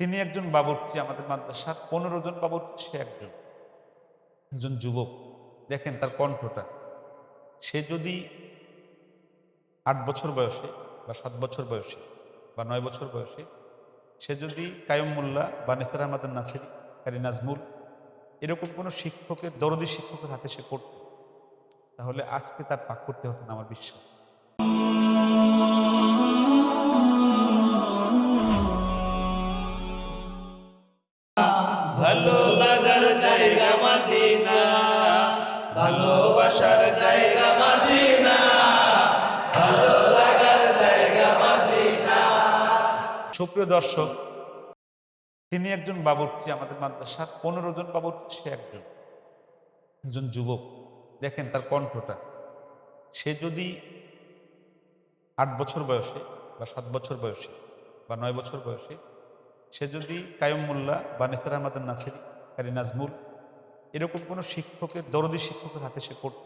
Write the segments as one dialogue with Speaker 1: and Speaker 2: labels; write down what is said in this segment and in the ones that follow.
Speaker 1: তিনি একজন বাবুর্চি, আমাদের মাদ্রাসার পনেরো জন বাবুর্চি, সে একজন। একজন যুবক। দেখেন তার কণ্ঠটা। সে যদি আট বছর বয়সে বা সাত বছর বয়সে বা নয় বছর বয়সে, সে যদি কায়ম মোল্লা বা নেসার আহমদ নাসির, কারি নাজমুল, এরকম কোনো শিক্ষকের, দরদি শিক্ষকের হাতে সে পড়ত, তাহলে আজকে তার পাক করতে হতো না, আমার বিশ্বাস।
Speaker 2: ভালো লাগার জায়গা মাদিনা ভালোবাসার জায়গা মাদিনা, ভালো লাগার জায়গা মাদিনা।
Speaker 1: সুপ্রিয় দর্শক, তিনি একজন বাবুর্চি আমাদের মাদ্রাসার, পনেরো জন বাবুর্চি, সে একজন। একজন যুবক। দেখেন তার কণ্ঠটা। সে যদি আট বছর বয়সে বা সাত বছর বয়সে বা নয় বছর বয়সে সে যদি কায়ম মোল্লা বা নেসার আহমদ নাসির কারি নাজমুল এরকম কোনো শিক্ষকের দরদি শিক্ষকের হাতে সে পড়ত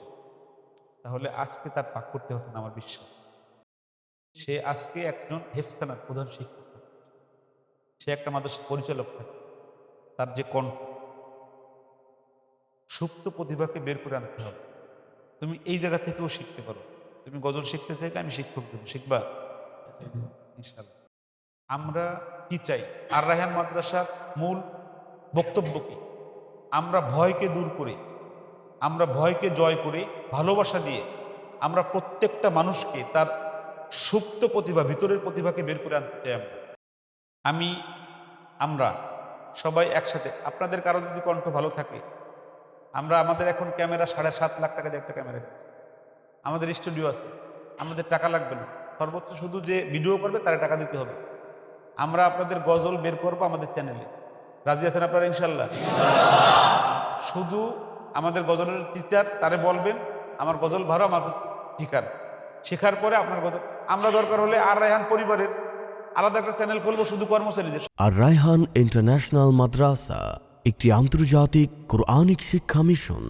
Speaker 1: তাহলে আজকে তার পাক করতে হতো না আমার বিশ্বাস। সে আজকে একজন হেফতানার প্রধান শিক্ষক। সে একটা মাদ্রাসা পরিচালক থাকে তার যে কণ্ঠ সুপ্ত প্রতিভাকে বের করে আনতে হবে। তুমি এই জায়গা থেকেও শিখতে পারো। তুমি গজল শিখতে থেকে আমি শিক্ষক দেবো শিখবা? ইনশাল্লাহ আমরা কি চাই? আর রায়হান মাদ্রাসার মূল বক্তব্য কি? আমরা ভয়কে দূর করে, আমরা ভয়কে জয় করে, ভালোবাসা দিয়ে আমরা প্রত্যেকটা মানুষকে তার সুপ্ত প্রতিভা, ভিতরের প্রতিভাকে বের করে আনতে চাই আমরা। আমি, আমরা সবাই একসাথে, আপনাদের কারও যদি কণ্ঠ ভালো থাকে, আমরা আমাদের এখন ক্যামেরা সাড়ে সাত লাখ টাকা দিয়ে একটা ক্যামেরা দিচ্ছি। আমাদের স্টুডিও আছে, আমাদের টাকা লাগবে না। সর্বোচ্চ শুধু যে ভিডিও করবে, তারা টাকা দিতে হবে। আমরা আপনাদের গজল বের করব আমাদের চ্যানেলে। রাজি আছেন আপনারা, ইনশাল্লাহ? শুধু আমাদের গজলের টিচার তারে বলবেন, আমার গজল ভালো, আমার ঠিকার শেখার। পরে আপনার গজল, আমরা দরকার হলে আর রায়হান পরিবারের আলাদা একটা চ্যানেল খুলবো শুধু কর্মচারীদের
Speaker 3: আর রায়হান ইন্টারন্যাশনাল মাদ্রাসা, একটি আন্তর্জাতিক কোরআনিক শিক্ষা মিশন